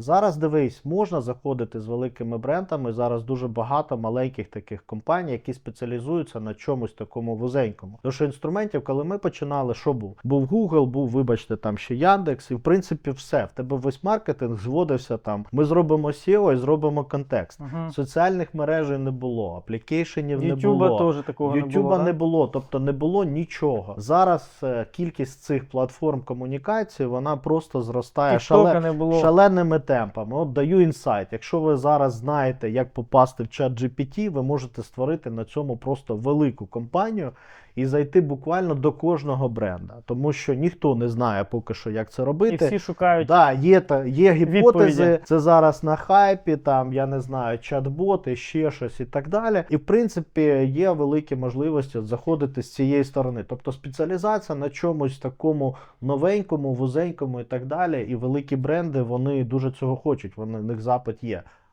Зараз дивись, можна заходити з великими брендами. Зараз дуже багато маленьких таких компаній, які спеціалізуються на чомусь такому вузенькому. Тому що інструментів, коли ми починали, що був? Був Google, був, вибачте, там ще Яндекс, і в принципі все. В тебе весь маркетинг зводився там. Ми зробимо SEO і зробимо контекст. Угу. Соціальних мережей не було, аплікейшенів не Ютуба було. теж такого не Ютуба було. не було, тобто не було нічого. Зараз е, кількість цих платформ комунікації вона просто зростає шале... не було. шаленими темпами. От даю інсайт. Якщо ви зараз знаєте, як попасти в чат GPT, ви можете створити на цьому просто велику компанію і зайти буквально до кожного бренда, тому що ніхто не знає поки що, як це І робити. всі шукають. Да, є, та, є гіпотези, Відповіді. це зараз на хайпі, там, я не знаю, чат-боти, ще щось і так далі. І в принципі є великі можливості заходити з цієї сторони. Тобто спеціалізація на чомусь такому новенькому, вузенькому і так далі. І великі бренди вони дуже цього хочуть. Вони в них запит є.